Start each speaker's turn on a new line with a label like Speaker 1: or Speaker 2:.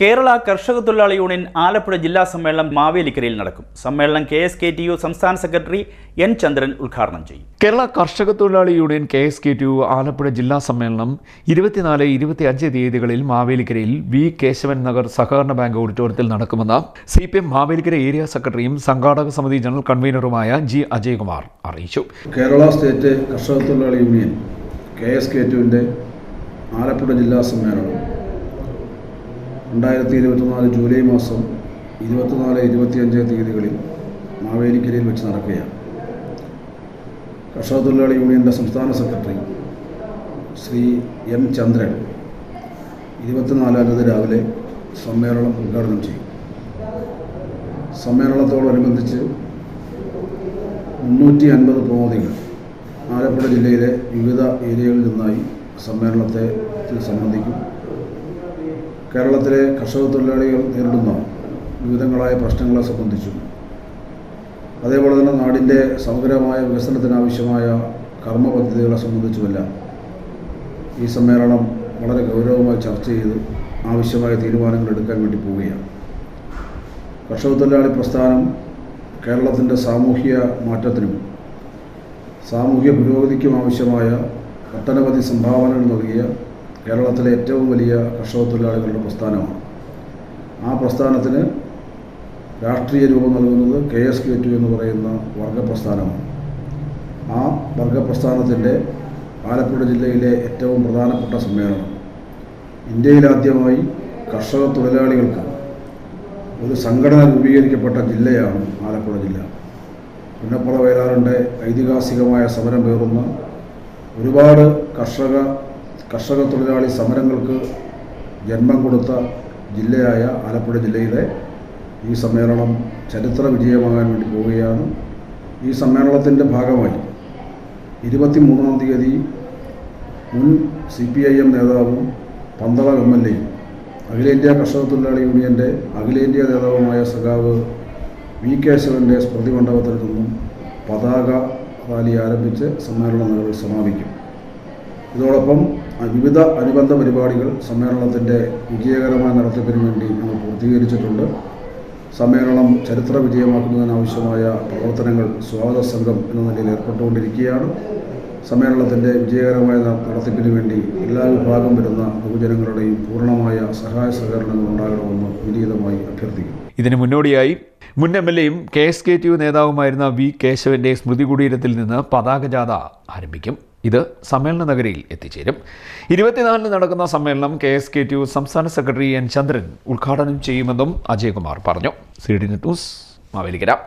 Speaker 1: കേരള കർഷക തൊഴിലാളി യൂണിയൻ ആലപ്പുഴ ജില്ലാ സമ്മേളനം മാവേലിക്കരയിൽ നടക്കും. സമ്മേളനം K S K T U സംസ്ഥാന സെക്രട്ടറി എൻ ചന്ദ്രൻ ഉദ്ഘാടനം ചെയ്യും.
Speaker 2: കേരള കർഷക തൊഴിലാളി union K S K T U Alappuzha ജില്ലാ സമ്മേളനം ഇരുപത്തിനാല് ഇരുപത്തിയഞ്ച് തീയതികളിൽ മാവേലിക്കരയിൽ വി കേശവൻ നഗർ സഹകരണ ബാങ്ക് ഓഡിറ്റോറിയത്തിൽ നടക്കുമെന്ന് C P M Mavelikkara area സെക്രട്ടറിയും സംഘാടക സമിതി ജനറൽ കൺവീനറുമായ ജി അജയ്കുമാർ അറിയിച്ചു.
Speaker 3: കേരള സ്റ്റേറ്റ് കർഷക തൊഴിലാളി യൂണിയൻ കെ എസ് കെ ടുവിന്റെ ആലപ്പുഴ ജില്ലാ സമ്മേളനം രണ്ടായിരത്തി ഇരുപത്തിനാല് ജൂലൈ മാസം ഇരുപത്തിനാല് ഇരുപത്തിയഞ്ച് തീയതികളിൽ മാവേലിക്കരയിൽ വെച്ച് നടക്കുകയാണ്. കർഷക തൊഴിലാളി യൂണിയന്റെ സംസ്ഥാന സെക്രട്ടറി ശ്രീ എം ചന്ദ്രൻ ഇരുപത്തിനാലാം തീയതി രാവിലെ സമ്മേളനം ഉദ്ഘാടനം ചെയ്യും. സമ്മേളനത്തോടനുബന്ധിച്ച് മുന്നൂറ്റി അൻപത് പ്രതിനിധികൾ ആലപ്പുഴ ജില്ലയിലെ വിവിധ ഏരിയകളിൽ നിന്നായി സമ്മേളനത്തെ സംബന്ധിക്കും കേരളത്തിലെ കർഷക തൊഴിലാളികൾ നേരിടുന്ന വിവിധങ്ങളായ പ്രശ്നങ്ങളെ സംബന്ധിച്ചും അതേപോലെ തന്നെ നാടിന്റെ സമഗ്രമായ വികസനത്തിനാവശ്യമായ കർമ്മ പദ്ധതികളെ സംബന്ധിച്ചുമെല്ലാം ഈ സമ്മേളനം വളരെ ഗൗരവമായി ചർച്ച ചെയ്ത് ആവശ്യമായ തീരുമാനങ്ങൾ എടുക്കാൻ വേണ്ടി പോവുകയാണ്. കർഷക തൊഴിലാളി പ്രസ്ഥാനം കേരളത്തിന്റെ സാമൂഹിക മാറ്റത്തിനും സാമൂഹ്യ പുരോഗതിക്കും ആവശ്യമായ ഒട്ടനവധി സംഭാവനകൾ നൽകിയ കേരളത്തിലെ ഏറ്റവും വലിയ കർഷക തൊഴിലാളികളുടെ പ്രസ്ഥാനമാണ്. ആ പ്രസ്ഥാനത്തിന് രാഷ്ട്രീയ രൂപം നൽകുന്നത് കെ എസ് കെ ടു എന്ന് പറയുന്ന വർഗപ്രസ്ഥാനമാണ്. ആ വർഗപ്രസ്ഥാനത്തിന്റെ ആലപ്പുഴ ജില്ലയിലെ ഏറ്റവും പ്രധാനപ്പെട്ട സമ്മേളനം. ഇന്ത്യയിലാദ്യമായി കർഷക തൊഴിലാളികൾക്ക് ഒരു സംഘടന രൂപീകരിക്കപ്പെട്ട ജില്ലയാണ് ആലപ്പുഴ ജില്ല. പുന്നപ്പുറ വയലാറിന്റെ ഐതിഹാസികമായ സമരം പേറുന്ന ഒരുപാട് കർഷക കർഷക തൊഴിലാളി സമരങ്ങൾക്ക് ജന്മം കൊടുത്ത ജില്ലയായ ആലപ്പുഴ ജില്ലയിലെ ഈ സമ്മേളനം ചരിത്ര വിജയമാകാൻ വേണ്ടി പോവുകയാണ്. ഈ സമ്മേളനത്തിന്റെ ഭാഗമായി ഇരുപത്തി മൂന്നാം തീയതി മുൻ സി പി ഐ എം നേതാവും പന്തള എം എൽ എയും അഖിലേന്ത്യാ കർഷക തൊഴിലാളി യൂണിയന്റെ അഖിലേന്ത്യാ നേതാവുമായ സഖാവ് വി കേശവന്റെ സ്മൃതി മണ്ഡപത്തിൽ നിന്നും പതാക റാലി ആരംഭിച്ച് സമ്മേളന നഗറിൽ സമാപിക്കും. ഇതോടൊപ്പം വിവിധ അനുബന്ധ പരിപാടികൾ സമ്മേളനത്തിന്റെ വിജയകരമായ നടത്തിപ്പിന് വേണ്ടി ഞങ്ങൾ പൂർത്തീകരിച്ചിട്ടുണ്ട്. സമ്മേളനം ചരിത്ര വിജയമാക്കുന്നതിനാവശ്യമായ പ്രവർത്തനങ്ങൾ സ്വാഗത സംഘം എന്ന നിലയിൽ ഏർപ്പെട്ടുകൊണ്ടിരിക്കുകയാണ്. സമ്മേളനത്തിന്റെ വിജയകരമായ നടത്തിപ്പിന് വേണ്ടി എല്ലാ വിഭാഗം വരുന്ന പൊതുജനങ്ങളുടെയും പൂർണമായ സഹായ സഹകരണങ്ങൾ ഉണ്ടാകണമെന്ന് വിനീതമായി അഭ്യർത്ഥിക്കുന്നു.
Speaker 2: ഇതിന് മുന്നോടിയായി മുൻ എം എൽ എയും K S K T U നേതാവുമായിരുന്ന V കേശവന്റെ സ്മൃതി കുടീരത്തിൽ നിന്ന് പതാക ജാഥ ആരംഭിക്കും. ഇത് സമ്മേളന നഗരിയിൽ എത്തിച്ചേരും. ഇരുപത്തിനാലിന് നടക്കുന്ന സമ്മേളനം K S K T U സംസ്ഥാന സെക്രട്ടറി എൻ ചന്ദ്രൻ ഉദ്ഘാടനം ചെയ്യുമെന്നും അജയകുമാർ പറഞ്ഞു. C D news Mavelikkara.